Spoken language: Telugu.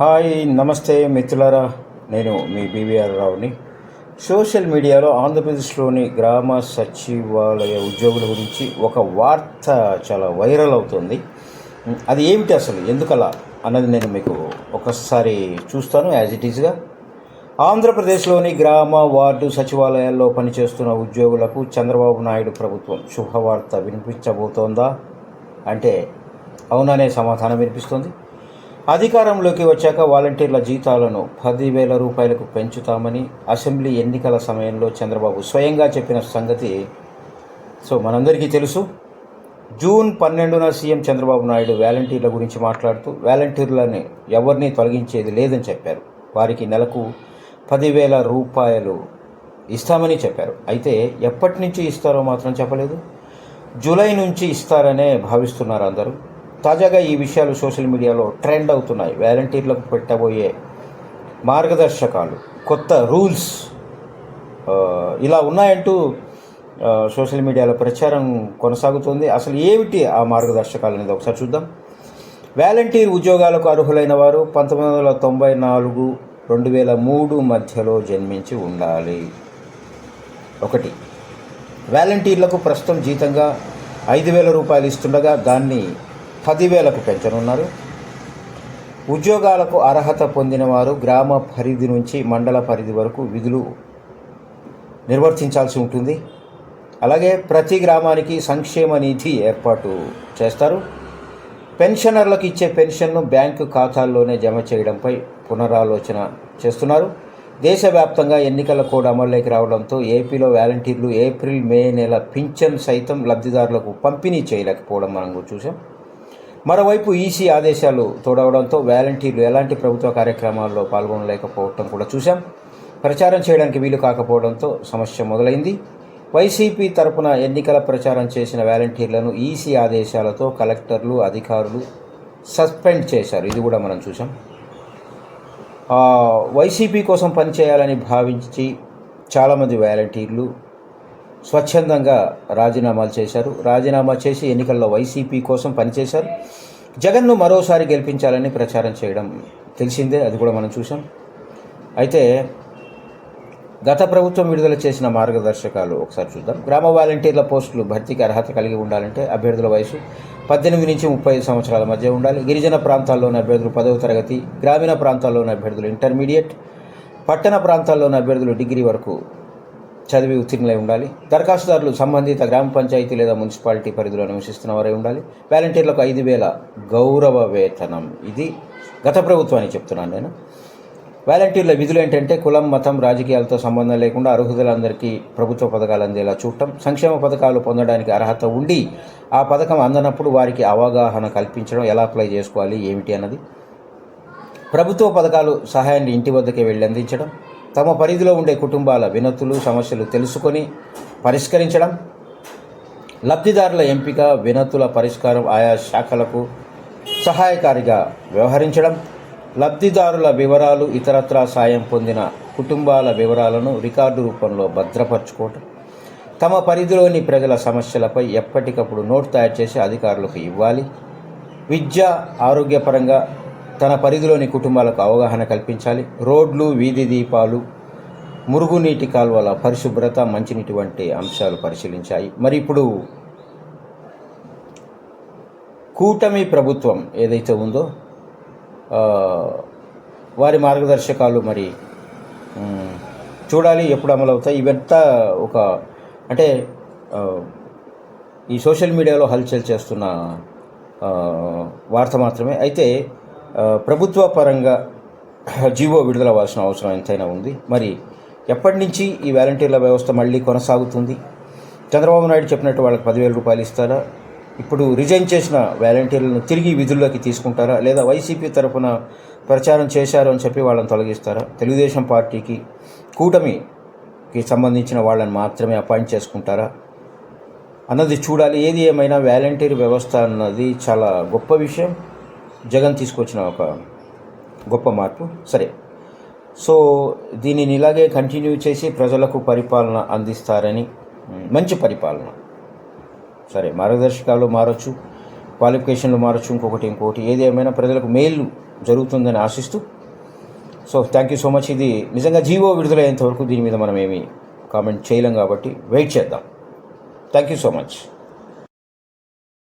హాయ్ నమస్తే మిత్రులారా. నేను మీ బీవీఆర్ రావుని. సోషల్ మీడియాలో ఆంధ్రప్రదేశ్లోని గ్రామ సచివాలయ ఉద్యోగుల గురించి ఒక వార్త చాలా వైరల్ అవుతుంది. అది ఏమిటి అసలు? ఎందుకలా? అన్నది నేను మీకు ఒకసారి చూస్తాను యాజ్ ఇట్ ఈస్గా ఆంధ్రప్రదేశ్లోని గ్రామ వార్డు సచివాలయాల్లో పనిచేస్తున్న ఉద్యోగులకు చంద్రబాబు నాయుడు ప్రభుత్వం శుభవార్త వినిపించబోతోందా? అంటే అవుననే సమాధానం వినిపిస్తుంది. అధికారంలోకి వచ్చాక వాలంటీర్ల జీతాలను పదివేల రూపాయలకు పెంచుతామని అసెంబ్లీ ఎన్నికల సమయంలో చంద్రబాబు స్వయంగా చెప్పిన సంగతి సో మనందరికీ తెలుసు. జూన్ పన్నెండున సీఎం చంద్రబాబు నాయుడు వాలంటీర్ల గురించి మాట్లాడుతూ వాలంటీర్లని ఎవరిని తొలగించేది లేదని చెప్పారు. వారికి నెలకు పదివేల రూపాయలు ఇస్తామని చెప్పారు. అయితే ఎప్పటి నుంచి ఇస్తారో మాత్రం చెప్పలేదు. జూలై నుంచి ఇస్తారనే భావిస్తున్నారు అందరూ. తాజాగా ఈ విషయాలు సోషల్ మీడియాలో ట్రెండ్ అవుతున్నాయి. వాలంటీర్లకు పెట్టబోయే మార్గదర్శకాలు కొత్త రూల్స్ ఇలా ఉన్నాయంటూ సోషల్ మీడియాలో ప్రచారం కొనసాగుతుంది. అసలు ఏమిటి ఆ మార్గదర్శకాలు అనేది ఒకసారి చూద్దాం. వాలంటీర్ ఉద్యోగాలకు అర్హులైన వారు పంతొమ్మిది వందల తొంభై నాలుగు రెండు వేల మూడు మధ్యలో జన్మించి ఉండాలి. ఒకటి వాలంటీర్లకు ప్రస్తుతం జీతంగా ఐదు వేల రూపాయలు ఇస్తుండగా దాన్ని పదివేలకు పెంచనున్నారు. ఉద్యోగాలకు అర్హత పొందిన వారు గ్రామ పరిధి నుంచి మండల పరిధి వరకు విధులు నిర్వర్తించాల్సి ఉంటుంది. అలాగే ప్రతి గ్రామానికి సంక్షేమ నిధి ఏర్పాటు చేస్తారు. పెన్షనర్లకు ఇచ్చే పెన్షన్ను బ్యాంకు ఖాతాల్లోనే జమ చేయడంపై పునరాలోచన చేస్తున్నారు. దేశవ్యాప్తంగా ఎన్నికల కోడ్ అమల్లోకి రావడంతో ఏపీలో వాలంటీర్లు ఏప్రిల్ మే నెల పింఛన్ సైతం లబ్ధిదారులకు పంపిణీ చేయలేకపోవడం మనం కూడా చూసాం మరోవైపు ఈసీ ఆదేశాలు తోడవడంతో వాలంటీర్లు ఎలాంటి ప్రభుత్వ కార్యక్రమాల్లో పాల్గొనలేకపోవడం కూడా చూశాం. ప్రచారం చేయడానికి వీలు కాకపోవడంతో సమస్య మొదలైంది. వైసీపీ తరపున ఎన్నికల ప్రచారం చేసిన వాలంటీర్లను ఈసీ ఆదేశాలతో కలెక్టర్లు అధికారులు సస్పెండ్ చేశారు. ఇది కూడా మనం చూసాం వైసీపీ కోసం పనిచేయాలని భావించి చాలామంది వాలంటీర్లు స్వచ్ఛందంగా రాజీనామాలు చేశారు. రాజీనామా చేసి ఎన్నికల్లో వైసీపీ కోసం పనిచేశారు. జగన్ను మరోసారి గెలిపించాలని ప్రచారం చేయడం తెలిసిందే అది కూడా మనం చూసాం అయితే గత ప్రభుత్వం విడుదల చేసిన మార్గదర్శకాలు ఒకసారి చూద్దాం. గ్రామ వాలంటీర్ల పోస్టులు భర్తీకి అర్హత కలిగి ఉండాలంటే అభ్యర్థుల వయసు పద్దెనిమిది నుంచి ముప్పై ఐదు సంవత్సరాల మధ్య ఉండాలి. గిరిజన ప్రాంతాల్లోని అభ్యర్థులు పదవ తరగతి గ్రామీణ ప్రాంతాల్లోని అభ్యర్థులు ఇంటర్మీడియట్ పట్టణ ప్రాంతాల్లోని అభ్యర్థులు డిగ్రీ వరకు చదివి ఉత్తీర్ణులై ఉండాలి. దరఖాస్తుదారులు సంబంధిత గ్రామ పంచాయతీ లేదా మున్సిపాలిటీ పరిధిలో నివసిస్తున్న వారే ఉండాలి. వాలంటీర్లకు ఐదు వేల గౌరవ వేతనం. ఇది గత ప్రభుత్వానికి చెప్తున్నాను నేను. వాలంటీర్ల విధులు ఏంటంటే కులం మతం రాజకీయాలతో సంబంధం లేకుండా అర్హులందరికీ ప్రభుత్వ పథకాలు అందేలా చూడటం సంక్షేమ పథకాలు పొందడానికి అర్హత ఉండి ఆ పథకం అందనప్పుడు వారికి అవగాహన కల్పించడం ఎలా అప్లై చేసుకోవాలి ఏమిటి అన్నది. ప్రభుత్వ పథకాలు సహాయాన్ని ఇంటి వద్దకే వెళ్ళి అందించడం తమ పరిధిలో ఉండే కుటుంబాల వినతులు సమస్యలు తెలుసుకొని పరిష్కరించడం లబ్ధిదారుల ఎంపిక వినతుల పరిష్కారం ఆయా శాఖలకు సహాయకారిగా వ్యవహరించడం లబ్ధిదారుల వివరాలు ఇతరత్రా సాయం పొందిన కుటుంబాల వివరాలను రికార్డు రూపంలో భద్రపరచుకోవటం తమ పరిధిలోని ప్రజల సమస్యలపై ఎప్పటికప్పుడు నోట్ తయారు చేసి అధికారులకు ఇవ్వాలి. విద్య ఆరోగ్యపరంగా తన పరిధిలోని కుటుంబాలకు అవగాహన కల్పించాలి. రోడ్లు వీధి దీపాలు మురుగునీటి కాలువల పరిశుభ్రత మంచినీటి వంటి అంశాలు పరిశీలించాయి. మరి ఇప్పుడు కూటమి ప్రభుత్వం ఏదైతే ఉందో వారి మార్గదర్శకాలు మరి చూడాలి ఎప్పుడు అమలవుతాయి. ఇవంతా ఒక అంటే ఈ సోషల్ మీడియాలో హల్చల్ చేస్తున్న వార్త మాత్రమే. అయితే ప్రభుత్వ పరంగా జీవో విడుదల అవ్వాల్సిన అవసరం ఎంతైనా ఉంది. మరి ఎప్పటి నుంచి ఈ వాలంటీర్ల వ్యవస్థ మళ్ళీ కొనసాగుతుంది? చంద్రబాబు నాయుడు చెప్పినట్టు వాళ్ళకి పదివేల రూపాయలు ఇస్తారా? ఇప్పుడు రిజైన్ చేసిన వాలంటీర్లను తిరిగి విధుల్లోకి తీసుకుంటారా? లేదా వైసీపీ తరఫున ప్రచారం చేశారు అని చెప్పి వాళ్ళని తొలగిస్తారా? తెలుగుదేశం పార్టీకి కూటమికి సంబంధించిన వాళ్ళని మాత్రమే అపాయింట్ చేసుకుంటారా? అన్నది చూడాలి. ఏది ఏమైనా వాలంటీర్ వ్యవస్థ అన్నది చాలా గొప్ప విషయం. జగన్ తీసుకొచ్చిన ఒక గొప్ప మార్పు. సరే. సో దీనిని ఇలాగే కంటిన్యూ చేసి ప్రజలకు పరిపాలన అందిస్తారని మంచి పరిపాలన. సరే మార్గదర్శకాలు మారచ్చు క్వాలిఫికేషన్లు మారచ్చు ఇంకొకటి ఇంకొకటి ఏది ఏమైనా ప్రజలకు మేలు జరుగుతుందని ఆశిస్తూ. So thank you so much ఇది నిజంగా జీవో విడుదలయ్యేంత వరకు దీని మీద మనం ఏమి కామెంట్ చేయలేం కాబట్టి వెయిట్ చేద్దాం. Thank you so much